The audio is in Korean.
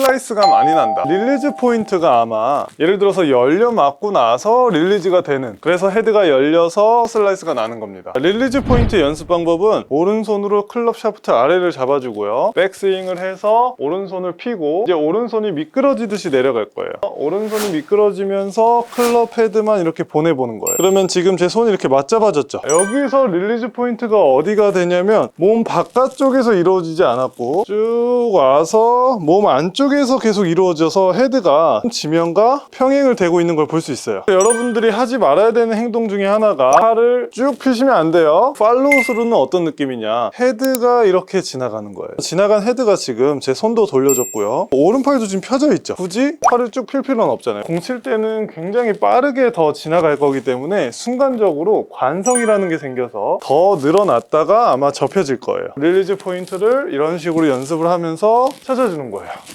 슬라이스가 많이 난다. 릴리즈 포인트가 아마 예를 들어서 열려 맞고 나서 릴리즈가 되는 그래서 헤드가 열려서 슬라이스가 나는 겁니다. 릴리즈 포인트 연습 방법은 오른손으로 클럽 샤프트 아래를 잡아주고요. 백스윙을 해서 오른손을 피고 이제 오른손이 미끄러지듯이 내려갈 거예요. 오른손이 미끄러지면서 클럽 헤드만 이렇게 보내보는 거예요. 그러면 지금 제 손이 이렇게 맞잡아졌죠. 여기서 릴리즈 포인트가 어디가 되냐면 몸 바깥쪽에서 이루어지지 않았고 쭉 와서 몸 안쪽에 서 계속 이루어져서 헤드가 지면과 평행을 대고 있는 걸 볼 수 있어요. 여러분들이 하지 말아야 되는 행동 중에 하나가 팔을 쭉 펴시면 안 돼요. 팔로우 스루는 어떤 느낌이냐? 헤드가 이렇게 지나가는 거예요. 지나간 헤드가 지금 제 손도 돌려줬고요. 오른팔도 지금 펴져 있죠. 굳이 팔을 쭉 필 필요는 없잖아요. 공 칠 때는 굉장히 빠르게 더 지나갈 거기 때문에 순간적으로 관성이라는 게 생겨서 더 늘어났다가 아마 접혀질 거예요. 릴리즈 포인트를 이런 식으로 연습을 하면서 찾아주는 거예요.